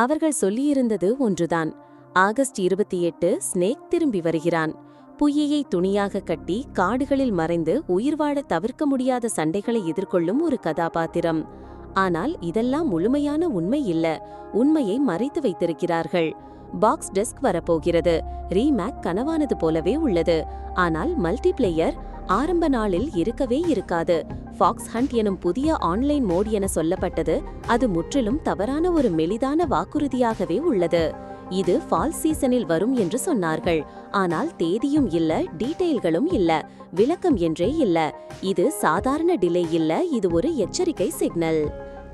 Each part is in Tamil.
அவர்கள் சொல்லியிருந்தது ஒன்றுதான். ஆகஸ்ட் இருபத்தி எட்டு ஸ்னேக் திரும்பி வருகிறான். புயையை துணியாக கட்டி காடுகளில் மறைந்து உயிர் வாழ தவிர்க்க முடியாத சண்டைகளை எதிர்கொள்ளும் ஒரு கதாபாத்திரம். ஆனால் இதெல்லாம் முழுமையான உண்மை இல்ல. உண்மையை மறைத்து வைத்திருக்கிறார்கள். பாக்ஸ் டெஸ்க் வரப்போகிறது. ரீமேக் கனவானது போலவே உள்ளது. ஆனால் மல்டிபிளேயர் ஆரம்ப நாளில் இருக்கவே இருக்காது. ஃபாக்ஸ் ஹண்ட் எனும் புதிய ஆன்லைன் மோட் என சொல்லப்பட்டது அது முற்றிலும் தவறான ஒரு மெலிதான வாக்குறுதியாகவே உள்ளது. இது ஃபால் சீசனில் வரும் என்று சொன்னார்கள். ஆனால் தேதியும் இல்ல டீட்டெயில்களும் இல்ல விளக்கம் என்றே இல்ல. இது சாதாரண டிலே இல்ல இது ஒரு எச்சரிக்கை signal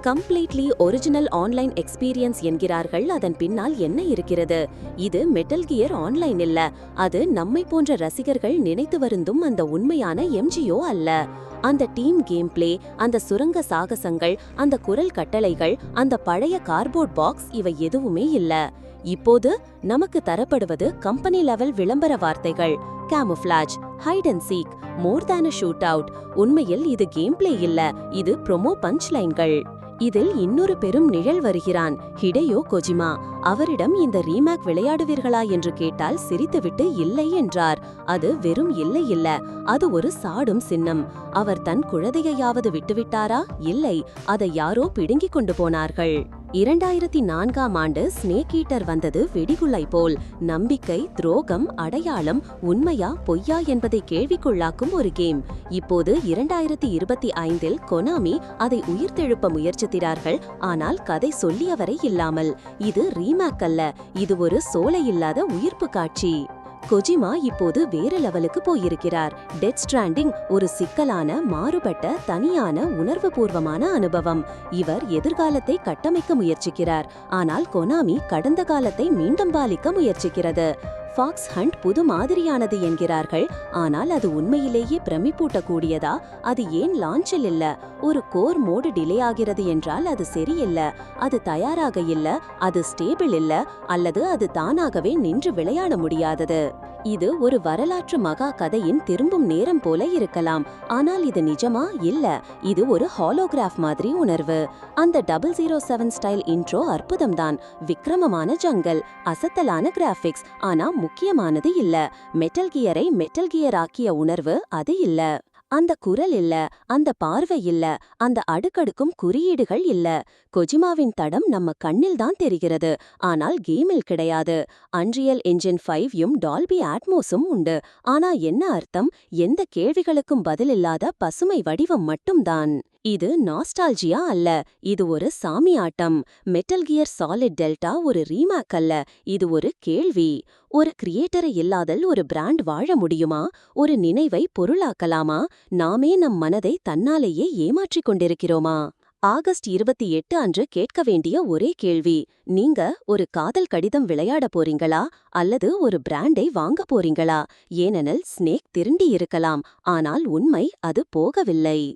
completely original online experience என்கிறார்கள். அதன் பின்னால் என்ன இருக்கிறது? இது மெட்டல் கியர் ஆன்லைன் இல்ல. அது நம்மை போன்ற ரசிகர்கள் நினைத்து வருந்தும் அந்த உண்மையான எம்ஜிஓ அல்ல. அந்த டீம் கேம் பிளே அந்த சுரங்க சாகசங்கள் அந்த குரல் கட்டளைகள் அந்த பழைய கார்போர்ட் பாக்ஸ் இவை எதுவுமே இல்ல. இப்போது நமக்கு தரப்படுவது கம்பெனி லெவல் விளம்பர வார்த்தைகள். Camouflage hide and seek more than a shoot out உண்மையில் இது கேம் பிளே இல்ல. இது ப்ரொமோ பஞ்ச் லைன்கள் இதில் இன்னொரு பெரும் நிழல் வருகிறான் ஹிடையோ கொஜிமா. அவரிடம் இந்த ரீமேக் விளையாடுவீர்களா என்று கேட்டால் சிரித்துவிட்டு இல்லை என்றார். அது வெறும் இல்லை இல்ல அது ஒரு சாடும் சின்னம். அவர் தன் குழந்தையையாவது விட்டுவிட்டாரா? இல்லை அதை யாரோ பிடுங்கிக் கொண்டு போனார்கள். இரண்டாயிரத்தி நான்காம் ஆண்டு ஸ்னேக் ஈட்டர் வந்தது வெடிகுள்ளை போல். நம்பிக்கை துரோகம் அடையாளம் உண்மையா பொய்யா என்பதை கேள்விக்குள்ளாக்கும் ஒரு கேம். இப்போது இரண்டாயிரத்தி இருபத்தி ஐந்தில் கொனாமி அதை உயிர்த்தெழுப்ப முயற்சிக்கிறார்கள் ஆனால் கதை சொல்லியவரை இல்லாமல். இது ரீமேக் அல்ல இது ஒரு சோலை இல்லாத உயிர்ப்பு காட்சி. கொஜிமா இப்போது வேற லெவலுக்கு போயிருக்கிறார். டெட் ஸ்ட்ராண்டிங் ஒரு சிக்கலான மாறுபட்ட தனியான உணர்வுபூர்வமான அனுபவம். இவர் எதிர்காலத்தை கட்டமைக்க முயற்சிக்கிறார். ஆனால் கொனாமி கடந்த காலத்தை மீண்டும் பாலிக்க முயற்சிக்கிறது. ஃபாக்ஸ் ஹண்ட் புது மாதிரியானது என்கிறார்கள். ஆனால் அது உண்மையிலேயே பிரமிப்பூட்டக்கூடியதா அது ஏன் லான்ச்சில் இல்ல? ஒரு கோர் மோடு டிலே ஆகிறது என்றால் அது சரியில்ல. அது தயாராக இல்ல அது ஸ்டேபிள் இல்ல அல்லது அது தானாகவே நின்று விளையாட முடியாதது. இது ஒரு வரலாற்று மகா கதையின் திரும்பும் நேரம் போல இருக்கலாம். ஆனால் இது நிஜமா? இல்ல. இது ஒரு ஹாலோகிராஃப் மாதிரி உணர்வு. அந்த double zero seven style intro அற்புதம்தான். விக்ரமமான ஜங்கல் அசத்தலான கிராபிக்ஸ் ஆனா முக்கியமானது இல்ல. மெட்டல் கியரை மெட்டல் கியர் ஆக்கிய உணர்வு அது இல்ல. அந்த குரல் இல்ல அந்த பார்வை இல்ல அந்த அடுக்கடுக்கும் குறியீடுகள் இல்ல. கொஜிமாவின் தடம் நம்ம கண்ணில் தான் தெரிகிறது. ஆனால் கேமில் கிடையாது. அன்ரியல் என்ஜின் ஃபைவ்யும் டால்பி ஆட்மோஸும் உண்டு. ஆனா என்ன அர்த்தம்? எந்த கேள்விகளுக்கும் பதிலில்லாத பசுமை வடிவம் மட்டும்தான். இது நாஸ்டால்ஜியா அல்ல இது ஒரு சாமி ஆட்டம் மெட்டல் கியர் சாலிட் டெல்டா ஒரு ரீமேக் அல்ல இது ஒரு கேள்வி. ஒரு கிரியேட்டரை இல்லாதல் ஒரு பிராண்ட் வாழ முடியுமா? ஒரு நினைவை பொருளாக்கலாமா? நாமே நம் மனதை தன்னாலேயே ஏமாற்றிக் கொண்டிருக்கிறோமா? ஆகஸ்ட் இருபத்தி எட்டு அன்று கேட்க வேண்டிய ஒரே கேள்வி நீங்க ஒரு காதல் கடிதம் விளையாட போறீங்களா? அல்லது ஒரு பிராண்டை வாங்க போறீங்களா? ஏனெனில் ஸ்னேக் திருண்டி இருக்கலாம் ஆனால் உண்மை அது போகவில்லை.